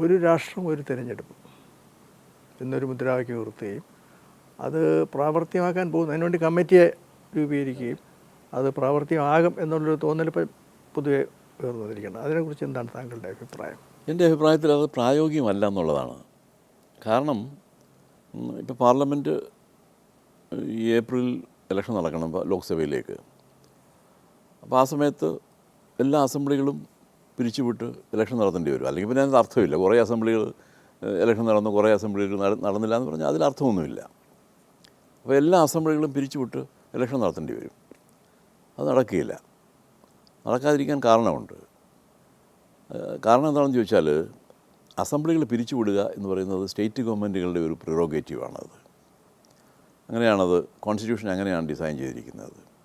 ഒരു രാഷ്ട്രം ഒരു തിരഞ്ഞെടുപ്പ് എന്നൊരു മുദ്രാവാക്യം ഉയർത്തുകയും അത് പ്രാവർത്തികമാക്കാൻ പോകുന്നു അതിനുവേണ്ടി കമ്മിറ്റിയെ രൂപീകരിക്കുകയും അത് പ്രാവർത്തികമാകും എന്നുള്ളൊരു തോന്നൽ ഇപ്പം പൊതുവെ ഉയർന്നു വന്നിരിക്കുന്നത് അതിനെക്കുറിച്ച് എന്താണ് താങ്കളുടെ അഭിപ്രായം? എന്റെ അഭിപ്രായത്തിൽ അത് പ്രായോഗികമല്ല എന്നുള്ളതാണ്. കാരണം ഇപ്പോൾ പാർലമെന്റ് ഏപ്രിൽ ഇലക്ഷൻ നടക്കണം ലോക്സഭയിലേക്ക്. അപ്പോൾ ആ സമയത്ത് എല്ലാ അസംബ്ലികളും പിരിച്ചുവിട്ട് ഇലക്ഷൻ നടത്തേണ്ടി വരും. അല്ലെങ്കിൽ പിന്നെ അതിന് അർത്ഥമില്ല. കുറേ അസംബ്ലികൾ ഇലക്ഷൻ നടന്നു കുറേ അസംബ്ലികൾ നട- നടന്നില്ല എന്ന് പറഞ്ഞാൽ അതിൽ അർത്ഥമൊന്നുമില്ല. അപ്പോൾ എല്ലാ അസംബ്ലികളും പിരിച്ചുവിട്ട് ഇലക്ഷൻ നടത്തേണ്ടി വരും. അത് നടക്കുകയില്ല. നടക്കാതിരിക്കാൻ കാരണമുണ്ട്. കാരണം എന്താണെന്ന് ചോദിച്ചാൽ അസംബ്ലികൾ പിരിച്ചുവിടുക എന്ന് പറയുന്നത് സ്റ്റേറ്റ് ഗവൺമെന്റുകളുടെ ഒരു പ്രിറോഗേറ്റീവാണത്. അങ്ങനെയാണത് കോൺസ്റ്റിറ്റ്യൂഷൻ അങ്ങനെയാണ് ഡിസൈൻ ചെയ്തിരിക്കുന്നത്.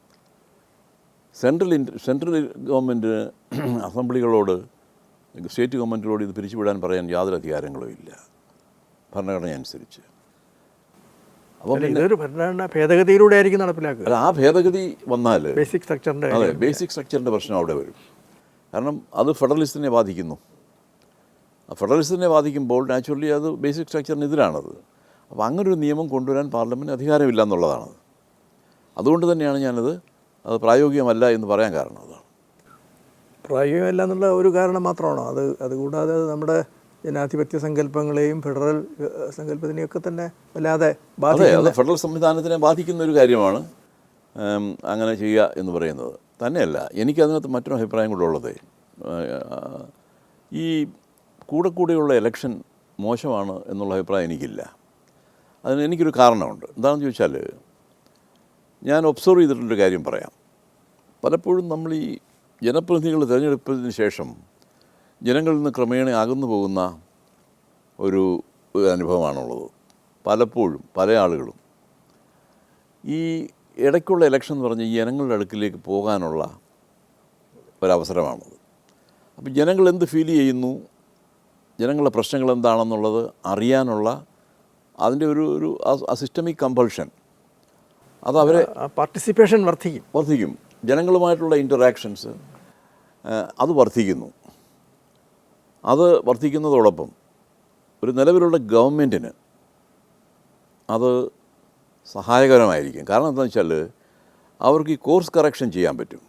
സെൻട്രൽ സെൻട്രൽ ഗവൺമെന്റ് അസംബ്ലികളോട് സ്റ്റേറ്റ് ഗവൺമെന്റിനോട് ഇത് പിരിച്ചുവിടാൻ പറയാൻ യാതൊരു അധികാരങ്ങളും ഇല്ല. ഭരണഘടന അനുസരിച്ച് അപ്പോൾ ഇതൊരു ഭരണഘടന ഭേദഗതിയിലൂടെ ആയിരിക്കും നടപ്പിലാക്കുക. അല്ല ആ ഭേദഗതി വന്നാൽ ബേസിക് സ്ട്രക്ചറിന്റെ അതെ ബേസിക് സ്ട്രക്ചറിന്റെ പ്രശ്നം അവിടെ വരും. കാരണം അത് ഫെഡറലിസ്റ്റിനെ ബാധിക്കുന്നു. ആ ഫെഡറലിസ്റ്റിനെ ബാധിക്കുമ്പോൾ നാച്ചുറലി അത് ബേസിക് സ്ട്രക്ചറിന് എതിരാണത്. അപ്പോൾ അങ്ങനൊരു നിയമം കൊണ്ടുവരാൻ പാർലമെന്റ് അധികാരമില്ല എന്നുള്ളതാണ്. അതുകൊണ്ട് തന്നെയാണ് ഞാനത് അത് പ്രായോഗികമല്ല എന്ന് പറയാൻ കാരണം അതാണ്. പ്രായോഗികമല്ല എന്നുള്ള ഒരു കാരണം മാത്രമാണോ. അത് അതുകൂടാതെ അത് നമ്മുടെ ജനാധിപത്യ സങ്കല്പങ്ങളെയും ഫെഡറൽ സങ്കല്പത്തിനെയൊക്കെ തന്നെ വല്ലാതെ അതെ അത് ഫെഡറൽ സംവിധാനത്തിനെ ബാധിക്കുന്ന ഒരു കാര്യമാണ് അങ്ങനെ ചെയ്യുക എന്ന് പറയുന്നത്. തന്നെയല്ല എനിക്കതിനകത്ത് മറ്റൊരു അഭിപ്രായം കൂടെ ഉള്ളത്. ഈ കൂടെ കൂടെയുള്ള ഇലക്ഷൻ മോശമാണ് എന്നുള്ള അഭിപ്രായം എനിക്കില്ല. അതിന് എനിക്കൊരു കാരണമുണ്ട്. എന്താണെന്ന് ചോദിച്ചാൽ ഞാൻ ഒബ്സർവ് ചെയ്തിട്ടുള്ളൊരു കാര്യം പറയാം. പലപ്പോഴും നമ്മൾ ഈ ജനപ്രതിനിധികൾ തിരഞ്ഞെടുപ്പതിന് ശേഷം ജനങ്ങളിൽ നിന്ന് ക്രമേണ അകന്നു പോകുന്ന ഒരു അനുഭവമാണുള്ളത്. പലപ്പോഴും പല ആളുകളും. ഈ ഇടയ്ക്കുള്ള ഇലക്ഷൻ എന്ന് പറഞ്ഞാൽ ജനങ്ങളുടെ അടുക്കിലേക്ക് പോകാനുള്ള ഒരവസരമാണത് അപ്പോൾ ജനങ്ങൾ എന്ത് ഫീൽ ചെയ്യുന്നു? ജനങ്ങളുടെ പ്രശ്നങ്ങൾ എന്താണെന്നുള്ളത് അറിയാനുള്ള അതിന്റെ ഒരു ഒരു സിസ്റ്റമിക് കമ്പൾഷൻ അത് അവർ പാർട്ടിസിപ്പേഷൻ വർദ്ധിക്കും. വർദ്ധിക്കും. ജനങ്ങളുമായിട്ടുള്ള ഇന്ററാക്ഷൻസ് അത് വർദ്ധിക്കുന്നു. അത് വർദ്ധിക്കുന്നതോടൊപ്പം ഒരു നിലവിലുള്ള ഗവൺമെന്റിന് അത് സഹായകരമായിരിക്കും. കാരണം എന്താണെന്ന് വെച്ചാൽ അവർക്ക് ഈ കോഴ്സ് കറക്ഷൻ ചെയ്യാൻ പറ്റും.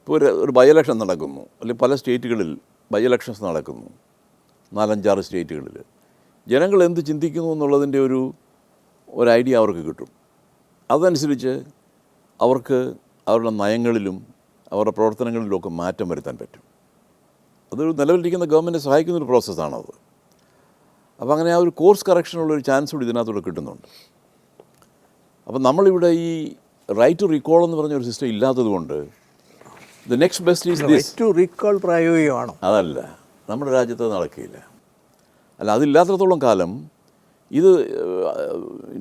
ഇപ്പോൾ ഒരു ഒരു ബൈ ഇലക്ഷൻ നടക്കുന്നു. അല്ലെങ്കിൽ പല സ്റ്റേറ്റുകളിൽ ബൈ ഇലക്ഷൻസ് നടക്കുന്നു. നാലഞ്ചാറ് സ്റ്റേറ്റുകളിൽ ജനങ്ങൾ എന്ത് ചിന്തിക്കുന്നു എന്നുള്ളതിന്റെ ഒരു ഒരു ഐഡിയ അവർക്ക് കിട്ടും. അതനുസരിച്ച് അവർക്ക് അവരുടെ നയങ്ങളിലും അവരുടെ പ്രവർത്തനങ്ങളിലും ഒക്കെ മാറ്റം വരുത്താൻ പറ്റും. അതൊരു നിലവിലിരിക്കുന്ന ഗവൺമെന്റ് സഹായിക്കുന്ന ഒരു പ്രോസസ്സാണത്. അപ്പോൾ അങ്ങനെ ആ ഒരു കോഴ്സ് കറക്ഷനുള്ള ഒരു ചാൻസ് കൂടി ഇതിനകത്തൂടെ കിട്ടുന്നുണ്ട്. അപ്പം നമ്മളിവിടെ ഈ റൈറ്റ് ടു റീകോൾ എന്ന് പറഞ്ഞ ഒരു സിസ്റ്റം ഇല്ലാത്തത് കൊണ്ട് the next best is this to recall പ്രായോഗികമാണോ? അതല്ല. നമ്മുടെ രാജ്യത്ത് നടക്കില്ല. അല്ല അതില്ലാത്തടത്തോളം കാലം ഇത്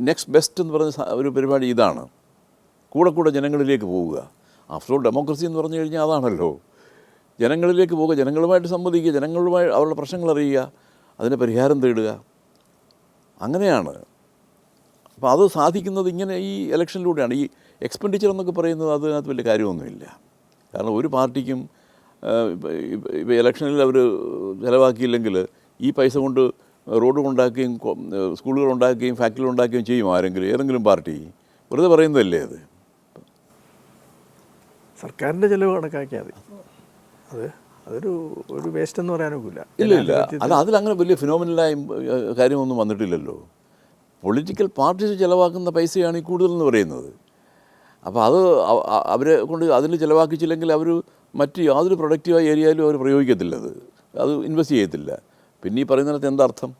നെക്സ്റ്റ് ബെസ്റ്റ് എന്ന് പറഞ്ഞ ഒരു പരിപാടി ഇതാണ്. കൂടെ കൂടെ ജനങ്ങളിലേക്ക് പോവുക. ആഫ്റ്റർ ഓൾ ഡെമോക്രസി എന്ന് പറഞ്ഞു കഴിഞ്ഞാൽ അതാണല്ലോ. ജനങ്ങളിലേക്ക് പോവുക ജനങ്ങളുമായിട്ട് സംവദിക്കുക ജനങ്ങളുമായി അവരുടെ പ്രശ്നങ്ങൾ അറിയുക അതിന് പരിഹാരം തേടുക. അങ്ങനെയാണ്. അപ്പോൾ അത് സാധിക്കുന്നത് ഇങ്ങനെ ഈ ഇലക്ഷനിലൂടെയാണ്. ഈ എക്സ്പെൻഡിച്ചർ എന്നൊക്കെ പറയുന്നത് അതിനകത്ത് വലിയ കാര്യമൊന്നുമില്ല. കാരണം ഒരു പാർട്ടിക്കും ഇപ്പോൾ ഇലക്ഷനിൽ അവർ ചിലവാക്കിയില്ലെങ്കിൽ ഈ പൈസ കൊണ്ട് റോഡ് ഉണ്ടാക്കുകയും കൊ- സ്കൂളുകൾ ഉണ്ടാക്കുകയും ഫാക്ടറികൾ ഉണ്ടാക്കുകയും ചെയ്യും ആരെങ്കിലും ഏതെങ്കിലും പാർട്ടി. വെറുതെ പറയുന്നതല്ലേ അത്? സർക്കാരിന്റെ ചിലവ് കണക്കാക്കിയാൽ മതി. അത് അതൊരു ഒരു വേസ്റ്റ് എന്ന് പറയാനൊക്കില്ല ഇല്ല ഇല്ല. അല്ല അതിലങ്ങനെ വലിയ ഫിനോമിനലായ കാര്യമൊന്നും വന്നിട്ടില്ലല്ലോ. പൊളിറ്റിക്കൽ പാർട്ടീസ് ചിലവാക്കുന്ന പൈസയാണ് ഈ കൂടുതലെന്ന് പറയുന്നത്. അപ്പോൾ അത് അവരെ കൊണ്ട് അതിൽ ചിലവാക്കിച്ചില്ലെങ്കിൽ അവർ മറ്റ് യാതൊരു പ്രൊഡക്റ്റീവായ ഏരിയയിലും അവർ പ്രയോഗിക്കത്തില്ല അത്. അത് ഇൻവെസ്റ്റ് ചെയ്യത്തില്ല. പിന്നെ ഈ പറയുന്നിടത്ത് എന്താർത്ഥം